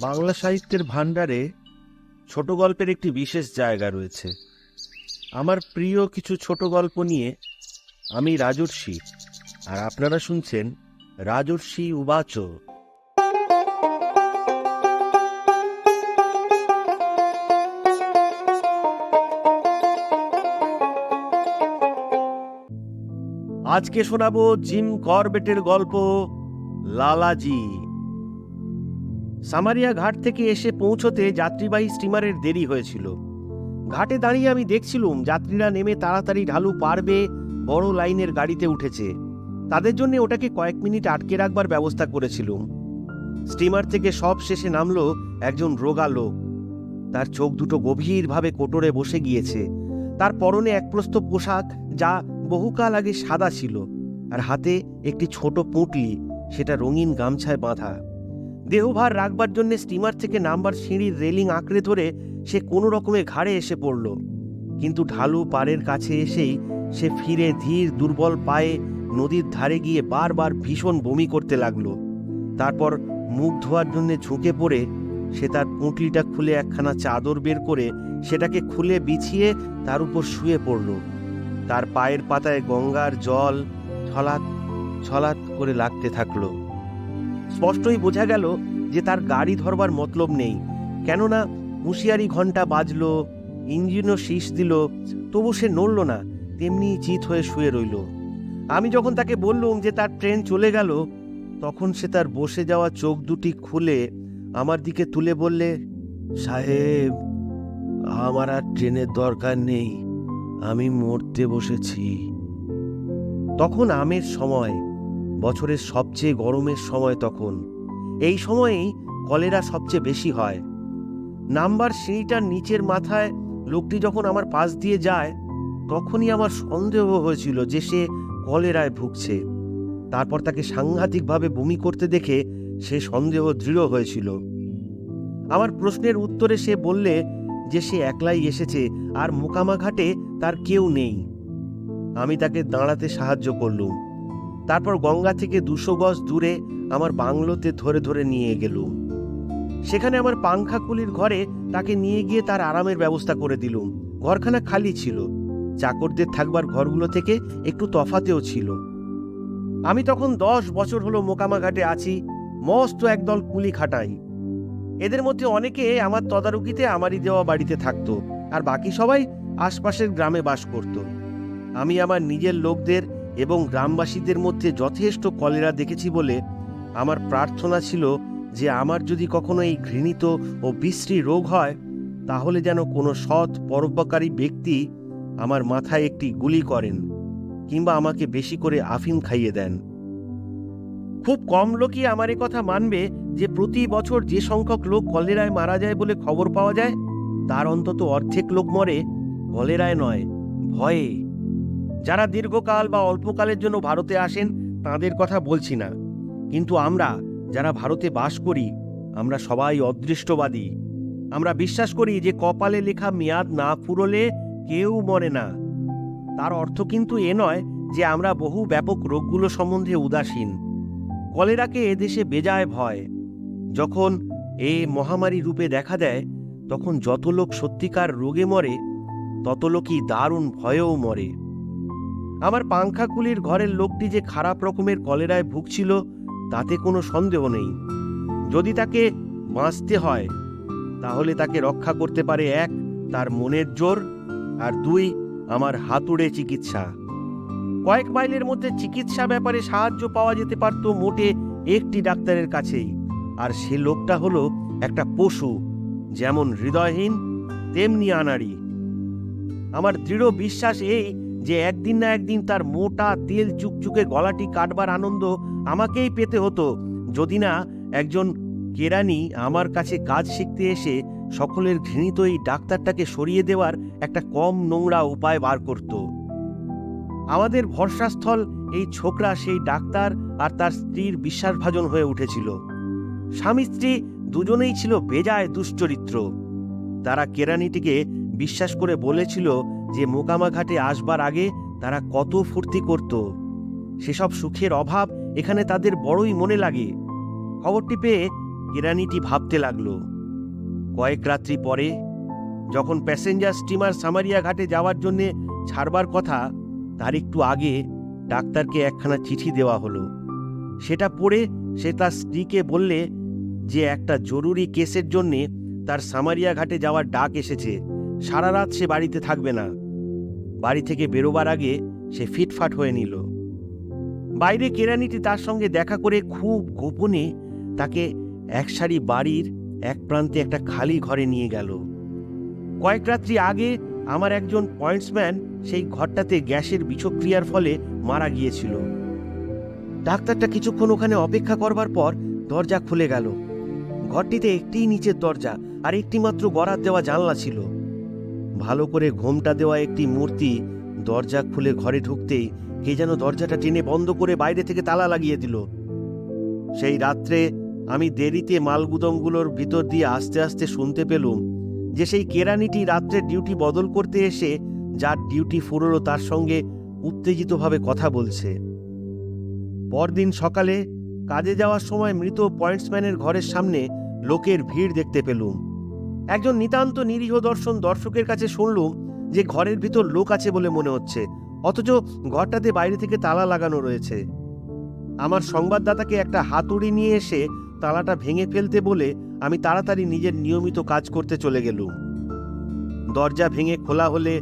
বাংলা সাহিত্যের ভাণ্ডারে ছোট গল্পের একটি বিশেষ জায়গা রয়েছে। আমার প্রিয় কিছু ছোট গল্প নিয়ে আমি রাজর্ষি, আর আপনারা শুনছেন রাজর্ষি উবাচ। আজকে শোনাবো জিম করবেটের গল্প, লালাজি। সামারিয়া ঘাট থেকে এসে পৌঁছতে যাত্রীবাহী স্টিমারের দেরি হয়েছিল। ঘাটে দাঁড়িয়ে আমি দেখছিলুম যাত্রীরা নেমে তাড়াতাড়ি ঢালু পারবে বড় লাইনের গাড়িতে উঠেছে। তাদের জন্য ওটাকে কয়েক মিনিট আটকে রাখবার ব্যবস্থা করেছিলুম। স্টিমার থেকে সব শেষে নামলো একজন রোগা লোক। তার চোখ দুটো গভীরভাবে কোটরে বসে গিয়েছে। তার পরনে এক প্রস্ত পোশাক যা বহুকাল আগে সাদা ছিল, আর হাতে একটি ছোট পুঁটলি, সেটা রঙিন গামছায় বাঁধা। দেহভার রাখবার জন্য স্টিমার থেকে নাম্বার সিঁড়ির রেলিং আঁকড়ে ধরে সে কোনো রকমে ঘাড়ে এসে পড়ল। কিন্তু ঢালু পাড়ের কাছে এসেই সে ফিরে ধীর দুর্বল পায়ে নদীর ধারে গিয়ে বারবার ভীষণ বমি করতে লাগল। তারপর মুখ ধোয়ার জন্য ঝুঁকে পড়ে সে তার পুঁটলিটা খুলে একখানা চাদর বের করে সেটাকে খুলে বিছিয়ে তার উপর শুয়ে পড়ল। তার পায়ের পাতায় গঙ্গার জল ছলাৎ ছলাৎ করে লাগতে থাকল। স্পষ্টই বোঝা গেল যে তার গাড়ি ধরবার মতলব নেই। কেননা হুঁশিয়ারি ঘণ্টা বাজলো, ইঞ্জিনও শীষ দিল, তবু সে নড়ল না, তেমনি চিত হয়ে শুয়ে রইল। আমি যখন তাকে বললুম যে তার ট্রেন চলে গেল, তখন সে তার বসে যাওয়া চোখ দুটি খুলে আমার দিকে তুলে বললে, সাহেব, আমার আর ট্রেনের দরকার নেই, আমি মরতে বসেছি। তখন আমের সময় বছরের সবচেয়ে গরমের সময় তখন। এই সময়েই কলেরা সবচেয়ে বেশি হয়। নাম্বার সিঁড়িটার নিচের মাথায় লোকটি যখন আমার পাশ দিয়ে যায়, তখনই আমার সন্দেহ হয়েছিল যে সে কলেরায় ভুগছে। তারপর তাকে সাংঘাতিকভাবে বমি করতে দেখে সে সন্দেহ দৃঢ় হয়েছিল। আমার প্রশ্নের উত্তরে সে বললে যে সে একলাই এসেছে আর মোকামাঘাটে তার কেউ নেই। আমি তাকে দাঁড়াতে সাহায্য করলুম। তারপর গঙ্গা থেকে দুশো গজ দূরে আমার বাংলোতে ধরে ধরে নিয়ে গেলুম সেখানে আমার পাংখাকুলির ঘরে তাকে নিয়ে গিয়ে তার আরামের ব্যবস্থা করে দিলুম ঘরখানা খালি ছিল। চাকরদের থাকবার ঘরগুলো থেকে একটু তফাতেও ছিল। আমি তখন দশ বছর হলো মোকামাঘাটে আছি, মস্ত একদল কুলি খাটাই। এদের মধ্যে অনেকে আমার তদারকিতে আমারই দেওয়া বাড়িতে থাকতো আর বাকি সবাই আশপাশের গ্রামে বাস করত। আমি আমার নিজের লোকদের এবং গ্রামবাসীদের মধ্যে যথেষ্ট কলেরা দেখেছি বলে আমার প্রার্থনা ছিল যে আমার যদি কখনো এই ঘৃণিত ও বিশ্রী রোগ হয়, তাহলে যেন কোনো সৎ পরোপকারী ব্যক্তি আমার মাথায় একটি গুলি করেন কিংবা আমাকে বেশি করে আফিম খাইয়ে দেন। খুব কম লোকই আমার কথা মানবে যে প্রতি বছর যে সংখ্যক লোক কলেরায় মারা যায় বলে খবর পাওয়া যায়, তার অন্তত অর্ধেক লোক মরে, কলেরায় নয়, ভয়ে। যারা দীর্ঘকাল বা অল্পকালের জন্য ভারতে আসেন, তাদের কথা বলছি না। কিন্তু আমরা, যারা ভারতে বাস করি, আমরা সবাই অদৃষ্টবাদী। আমরা বিশ্বাস করি যে কপালে লেখা মেয়াদ না ফুরলে কেউ মরে না। তার অর্থ কিন্তু এ নয় যে আমরা বহু ব্যাপক রোগগুলো সম্বন্ধে উদাসীন। কলেরাকে এদেশে বেজায় ভয়। যখন এ মহামারী রূপে দেখা দেয়, তখন যত লোক সত্যিকার রোগে মরে, তত লোকই দারুণ ভয়েও মরে। আমার পাংখাকুলির ঘরের লোকটি যে খারাপ রকমের কলেরায় ভুগছিল, তাতে কোনো সন্দেহ নেই। যদি তাকে বাঁচতে হয়, তাহলে তাকে রক্ষা করতে পারে এক, তার মনের জোর, আর দুই, আমার হাতুড়ে চিকিৎসা। কয়েক মাইলের মধ্যে চিকিৎসা ব্যাপারে সাহায্য পাওয়া যেতে পারত মোটে একটি ডাক্তারের কাছেই, আর সে লোকটা হলো একটা পশু, যেমন হৃদয়হীন, তেমনি আনাড়ি। আমার দৃঢ় বিশ্বাস এই যে একদিন না একদিন তার মোটা তেল চুকচুকে গলাটি কাটবার আনন্দ আমাকেই পেতে হতো। যদি না, একজন কেরানি আমার কাছে কাজ শিখতে এসে সকলের ঘৃণিত এই ডাক্তারটাকে সরিয়ে দেওয়ার একটা কম নোংরা উপায় বার করত। আমাদের ভরসাস্থল এই ছোকরা সেই ডাক্তার আর তার স্ত্রীর বিশ্বাসভাজন হয়ে উঠেছিল। স্বামী স্ত্রী দুজনেই ছিল বেজায় দুশ্চরিত্র। তারা কেরানিটিকে বিশ্বাস করে বলেছিল যে মোকামাঘাটে আসবার আগে তারা কত ফুর্তি করত। সেসব সুখের অভাব এখানে তাদের বড়ই মনে লাগে। খবরটি পেয়ে কেরানিটি ভাবতে লাগল। কয়েক রাত্রি পরে, যখন প্যাসেঞ্জার স্টিমার সামারিয়া ঘাটে যাওয়ার জন্যে ছাড়বার কথা, তার একটু আগে ডাক্তারকে একখানা চিঠি দেওয়া হলো। সেটা পড়ে সে তার স্ত্রীকে বললে যে একটা জরুরি কেসের জন্যে তার সামারিয়া ঘাটে যাওয়ার ডাক এসেছে। সারা রাত সে বাড়িতে থাকবে না। বাড়ি থেকে বেরোবার আগে সে ফিটফাট হয়ে নিল। বাইরে কেরানিটি তার সঙ্গে দেখা করে খুব গোপনে তাকে এক সারি বাড়ির এক প্রান্তে একটা খালি ঘরে নিয়ে গেল। কয়েক রাত্রি আগে আমার একজন পয়েন্টসম্যান সেই ঘরটাতে গ্যাসের বিষক্রিয়ার ফলে মারা গিয়েছিল। ডাক্তারটা কিছুক্ষণ ওখানে অপেক্ষা করবার পর দরজা খুলে গেল। ঘরটিতে একটিই নিচের দরজা আর একটি মাত্র গড়ার দেওয়া জানলা ছিল। ভালো করে ঘোমটা দেওয়া একটি মূর্তি দরজা খুলে ঘরে ঢুকতেই কে যেন দরজাটা টেনে বন্ধ করে বাইরে থেকে তালা লাগিয়ে দিল। সেই রাত্রে আমি দেরিতে মালগুদমগুলোর ভিতর দিয়ে আস্তে আস্তে শুনতে পেলুম যে সেই কেরানিটি রাত্রে ডিউটি বদল করতে এসে যার ডিউটি ফুরলো তার সঙ্গে উত্তেজিতভাবে কথা বলছে। পরদিন সকালে কাজে যাওয়ার সময় মৃত পয়েন্টসম্যানের ঘরের সামনে লোকের ভিড় দেখতে পেলুম। একজন নিতান্ত নিরীহ দর্শন দর্শকের কাছে শুনলুম যে ঘরের ভিতর লোক আছে বলে মনে হচ্ছে, অথচ ঘরটাতে বাইরে থেকে তালা লাগানো রয়েছে। আমার সংবাদদাতাকে একটা হাতুড়ি নিয়ে এসে তালাটা ভেঙে ফেলতে বলে আমি তাড়াতাড়ি নিজের নিয়মিত কাজ করতে চলে গেলুম। দরজা ভেঙে খোলা হলে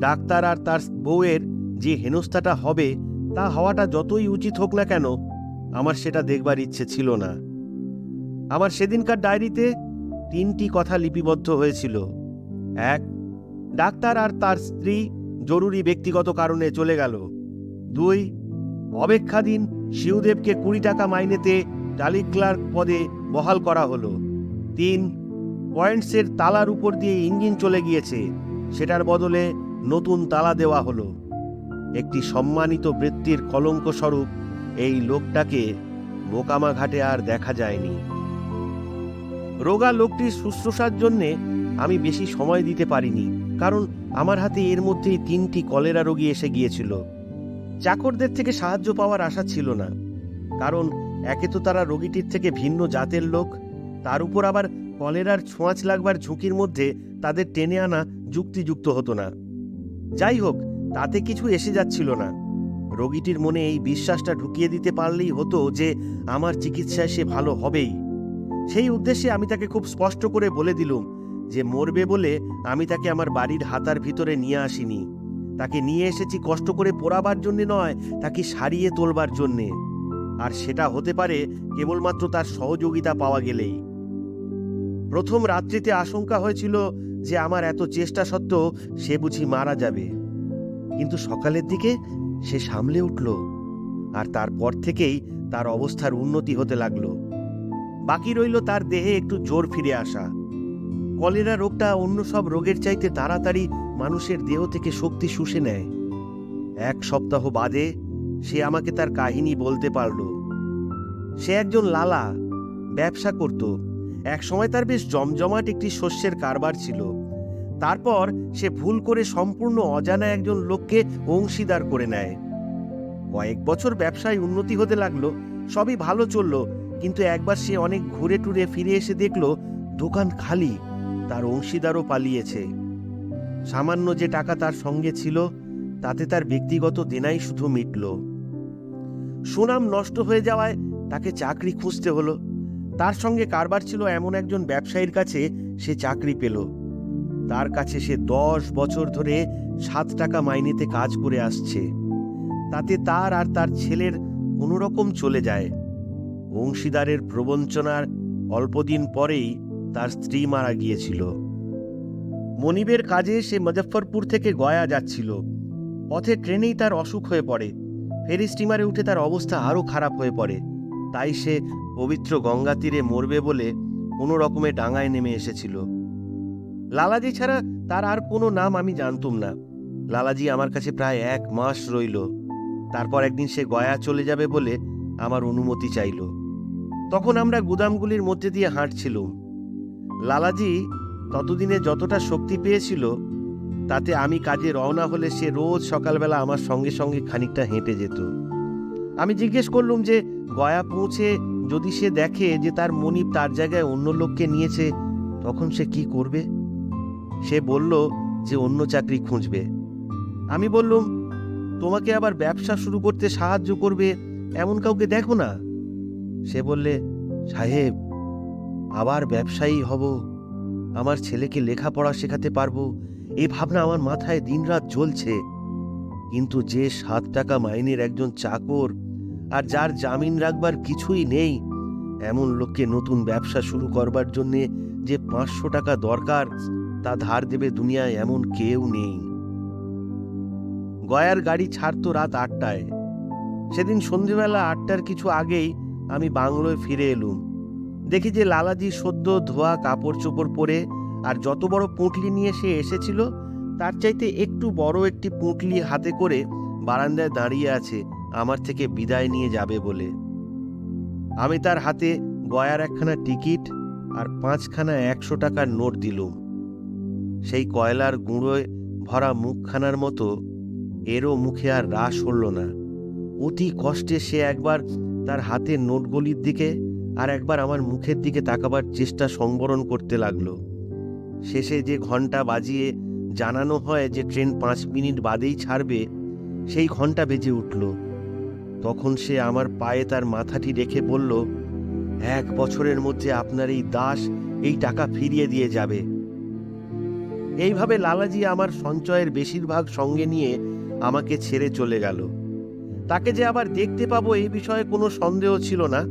ডাক্তার আর তার বউয়ের যে হেনস্থাটা হবে, তা হওয়াটা যতই উচিত হোক না কেন, আমার সেটা দেখবার ইচ্ছে ছিল না। আমার সেদিনকার ডায়েরিতে তিনটি কথা লিপিবদ্ধ হয়েছিল। এক, ডাক্তার আর তার স্ত্রী জরুরি ব্যক্তিগত কারণে চলে গেল। দুই, অপেক্ষাধীন শিউদেবকে কুড়ি টাকা মাইনেতে টালি ক্লার্ক পদে বহাল করা হলো। তিন, পয়েন্টসের তালার উপর দিয়ে ইঞ্জিন চলে গিয়েছে। সেটার বদলে নতুন তালা দেওয়া হলো। একটি সম্মানিত বৃত্তির কলঙ্ক স্বরূপ এই লোকটাকে বোকামা ঘাটে আর দেখা যায়নি। রোগা লোকটির শুশ্রূষার জন্যে আমি বেশি সময় দিতে পারিনি, কারণ আমার হাতে এর মধ্যেই তিনটি কলেরা রোগী এসে গিয়েছিল। চাকরদের থেকে সাহায্য পাওয়ার আশা ছিল না, কারণ একে তো তারা রোগীটির থেকে ভিন্ন জাতের লোক, তার উপর আবার কলেরার ছোঁয়াচ লাগবার ঝুঁকির মধ্যে তাদের টেনে আনা যুক্তিযুক্ত হতো না। যাই হোক, তাতে কিছু এসে যাচ্ছিল না। রোগীটির মনে এই বিশ্বাসটা ঢুকিয়ে দিতে পারলেই হতো যে, আমার চিকিৎসায় সে ভালো হবেই। সেই উদ্দেশ্যে আমি তাকে খুব স্পষ্ট করে বলে দিলুম যে মরবে বলে আমি তাকে আমার বাড়ির হাতার ভিতরে নিয়ে আসিনি। তাকে নিয়ে এসেছি কষ্ট করে পোড়াবার জন্যে নয়, তাকে সারিয়ে তোলবার জন্যে। আর সেটা হতে পারে কেবলমাত্র তার সহযোগিতা পাওয়া গেলেই। প্রথম রাত্রিতে আশঙ্কা হয়েছিল যে আমার এত চেষ্টা সত্ত্বেও সে বুঝি মারা যাবে। কিন্তু সকালের দিকে সে সামলে উঠল আর তারপর থেকেই তার অবস্থার উন্নতি হতে লাগল। বাকি রইল তার দেহে একটু জোর ফিরে আসা। কলেরা রোগটা অন্য সব রোগের চাইতে তাড়াতাড়ি মানুষের দেহ থেকে শক্তি শুষে নেয়। এক সপ্তাহ বাদে সে আমাকে তার কাহিনী বলতে পারল। সে একজন লালা, ব্যবসা করত। এক সময় তার বেশ জমজমাট একটি শস্যের কারবার ছিল। তারপর সে ভুল করে সম্পূর্ণ অজানা একজন লোককে অংশীদার করে নেয়। কয়েক বছর ব্যবসায় উন্নতি হতে লাগল, সবই ভালো চলল কিন্তু একবার সে অনেক ঘুরে টুরে ফিরে এসে দেখল দোকান খালি, তার অংশীদারও পালিয়েছে। সামান্য যে টাকা তার সঙ্গে ছিল, তাতে তার ব্যক্তিগত দেনাই শুধু মিটল। সুনাম নষ্ট হয়ে যাওয়ায় তাকে চাকরি খুঁজতে হলো। তার সঙ্গে কারবার ছিল এমন একজন ব্যবসায়ীর কাছে সে চাকরি পেল। তার কাছে সে দশ বছর ধরে সাত টাকা মাইনেতে কাজ করে আসছে। তাতে তার আর তার ছেলের কোনো রকম চলে যায়। অংশীদারের প্রবঞ্চনার অল্পদিন পরেই তার স্ত্রী মারা গিয়েছিল। মনিবের কাজে সে মুজফ্ফরপুর থেকে গয়া যাচ্ছিল। পথে ট্রেনেই তার অসুখ হয়ে পড়ে। ফেরি স্টিমারে উঠে তার অবস্থা আরও খারাপ হয়ে পড়ে। তাই সে পবিত্র গঙ্গা তীরে মরবে বলে কোনো রকমে ডাঙায় নেমে এসেছিল। লালাজি ছাড়া তার আর কোনো নাম আমি জানতুম না। লালাজি আমার কাছে প্রায় এক মাস রইল। তারপর একদিন সে গয়া চলে যাবে বলে আমার অনুমতি চাইল। তখন আমরা গুদামগুলির মধ্যে দিয়ে হাঁটছিলুম। লালাজি ততদিনে যতটা শক্তি পেয়েছিল, তাতে আমি কাজে রওনা হলে সে রোজ সকালবেলা আমার সঙ্গে সঙ্গে খানিকটা হেঁটে যেত। আমি জিজ্ঞেস করলুম যে, গয়া পৌঁছে যদি সে দেখে যে তার মনিব তার জায়গায় অন্য লোককে নিয়েছে, তখন সে কি করবে? সে বলল যে, অন্য চাকরি খুঁজবে। আমি বললুম, তোমাকে আবার ব্যবসা শুরু করতে সাহায্য করবে, এমন কাউকে দেখো না? সে বললে, সাহেব, আবার ব্যবসায়ী হব। আমার ছেলেকে লেখাপড়া শেখাতে পারব। এই ভাবনা আমার মাথায় দিনরাত জ্বলছে। কিন্তু যে সাত টাকা মাইনের একজন চাকর আর যার জামিন রাখবার কিছুই নেই, এমন লোককে নতুন ব্যবসা শুরু করবার জন্যে যে পাঁচশো টাকা দরকার, তা ধার দেবে দুনিয়ায় এমন কেউ নেই। গয়ার গাড়ি ছাড়তো রাত আটটায়। সেদিন সন্ধেবেলা আটটার কিছু আগেই আমি বাংলোয় ফিরে এলুম। দেখি যে লালাজি সদ্য ধোয়া কাপড় চোপড় পরে আর যত বড় পুঁটলি নিয়ে সে এসেছিল, তার চাইতে একটু বড় একটি পুঁটলি হাতে করে বারান্দায় দাঁড়িয়ে আছে, আমার থেকে বিদায় নিয়ে যাবে বলে। আমি তার হাতে গয়ার একখানা টিকিট আর পাঁচখানা একশো টাকার নোট দিলুম। সেই কয়লার গুঁড়োয় ভরা মুখখানার মতো এরও মুখে আর রাস হল না। অতি কষ্টে সে একবার তার হাতের নোটগুলির দিকে আর একবার আমার মুখের দিকে তাকাবার চেষ্টা সংবরণ করতে লাগল। শেষে যে ঘণ্টা বাজিয়ে জানানো হয় যে ট্রেন পাঁচ মিনিট বাদেই ছাড়বে, সেই ঘণ্টা বেজে উঠল। তখন সে আমার পায়ে তার মাথাটি রেখে বলল, এক বছরের মধ্যে আপনার এই দাস এই টাকা ফিরিয়ে দিয়ে যাবে। এইভাবে লালাজি আমার সঞ্চয়ের বেশিরভাগ সঙ্গে নিয়ে আমাকে ছেড়ে চলে গেল। তাকে যে আবার দেখতে পাবো এই বিষয়ে কোনো সন্দেহ ছিল না,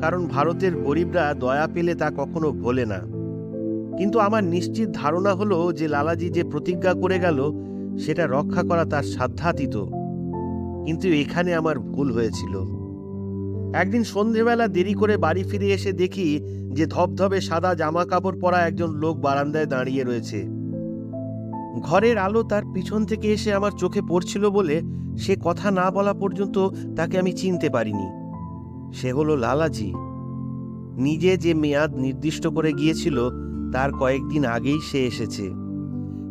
কারণ ভারতের গরিবরা দয়া পেলে তা কখনো ভোলে না। কিন্তু আমার নিশ্চিত ধারণা হলো যে লালাজি যে প্রতিজ্ঞা করে গেল, সেটা রক্ষা করা তার সাধ্যাতীত। কিন্তু এখানে আমার ভুল হয়েছিল। একদিন সন্ধেবেলা দেরি করে বাড়ি ফিরে এসে দেখি যে ধবধবে সাদা জামা কাপড় পরা একজন লোক বারান্দায় দাঁড়িয়ে রয়েছে। ঘরের আলো তার পিছন থেকে এসে আমার চোখে পড়ছিল বলে সে কথা না বলা পর্যন্ত তাকে আমি চিনতে পারিনি। সে হলো লালাজি। নিজে যে মেয়াদ নির্দিষ্ট করে গিয়েছিল, তার কয়েকদিন আগেই সে এসেছে।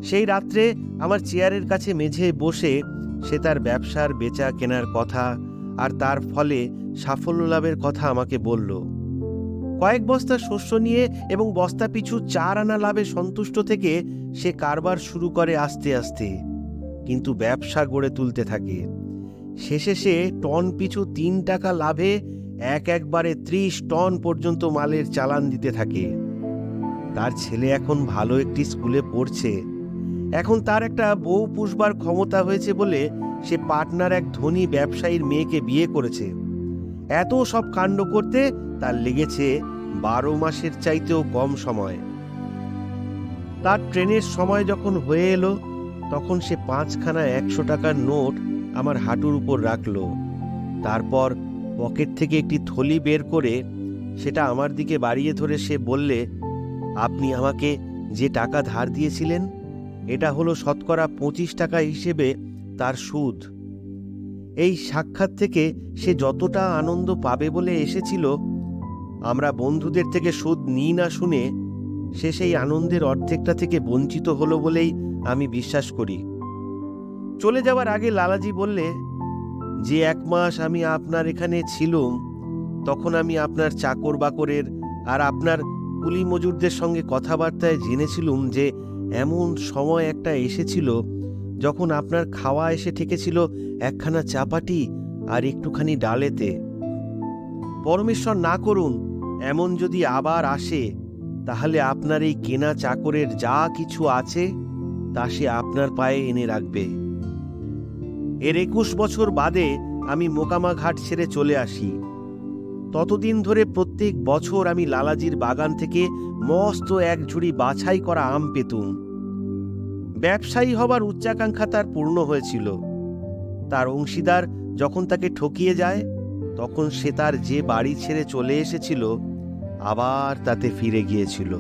সেই রাত্রে আমার চেয়ারের কাছে মেঝে বসে সে তার ব্যবসার বেচা কেনার কথা আর তার ফলে সাফল্য লাভের কথা আমাকে বলল। কয়েক বস্তা শস্য নিয়ে এবং বস্তা পিছু চার আনা লাভে সন্তুষ্ট থেকে সে কারবার শুরু করে আস্তে আস্তে, কিন্তু ব্যবসা গড়ে তুলতে থাকে। শেষে সে টন পিছু তিন টাকা লাভে এক একবারে ত্রিশ টন পর্যন্ত মালের চালান দিতে থাকে। তার ছেলে এখন ভালো একটি স্কুলে পড়ছে। এখন তার একটা বউ পুষবার ক্ষমতা হয়েছে বলে সে পাটনার এক ধনী ব্যবসায়ীর মেয়েকে বিয়ে করেছে। এত সব কাণ্ড করতে তার লেগেছে বারো মাসের চাইতেও কম সময়। তার ট্রেনের সময় যখন হয়ে এলো, তখন সে পাঁচখানা একশো টাকার নোট আমার হাঁটুর উপর রাখল। তারপর পকেট থেকে একটি থলি বের করে সেটা আমার দিকে বাড়িয়ে ধরে সে বললে, আপনি আমাকে যে টাকা ধার দিয়েছিলেন, এটা হলো শতকরা পঁচিশ টাকা হিসেবে তার সুদ। এই সাক্ষাৎ থেকে সে যতটা আনন্দ পাবে বলে এসেছিল, আমরা বন্ধুদের থেকে সুদ নিই না শুনে সে সেই আনন্দের অর্ধেকটা থেকে বঞ্চিত হলো বলেই আমি বিশ্বাস করি। চলে যাওয়ার আগে লালাজি বললে, যে এক মাস আমি আপনার এখানে ছিলুম, তখন আমি আপনার চাকর বাকরের আর আপনার কুলি মজুরদের সঙ্গে কথাবার্তায় জেনেছিলুম যে এমন সময় একটা এসেছিল, যখন আপনার খাওয়া এসে ঠেকেছিল একখানা চাপাটি আর একটুখানি ডালেতে। পরমেশ্বর না করুন, এমন যদি আবার আসে তাহলে আপনার এই কেনা চাকরের যা কিছু আছে, তা সে আপনার পায়ে এনে রাখবে। এর একুশ বছর বাদে আমি মোকামা ঘাট ছেড়ে চলে আসি। ততদিন ধরে প্রত্যেক বছর আমি লালাজির বাগান থেকে মস্ত এক ঝুড়ি বাছাই করা আম পেতুম। ব্যবসায়ী হবার উচ্চাকাঙ্ক্ষা তার পূর্ণ হয়েছিল। তার অংশীদার যখন তাকে ঠকিয়ে যায়, তখন সে তার যে বাড়ি ছেড়ে চলে এসেছিল আবার তাতে ফিরে গিয়েছিল।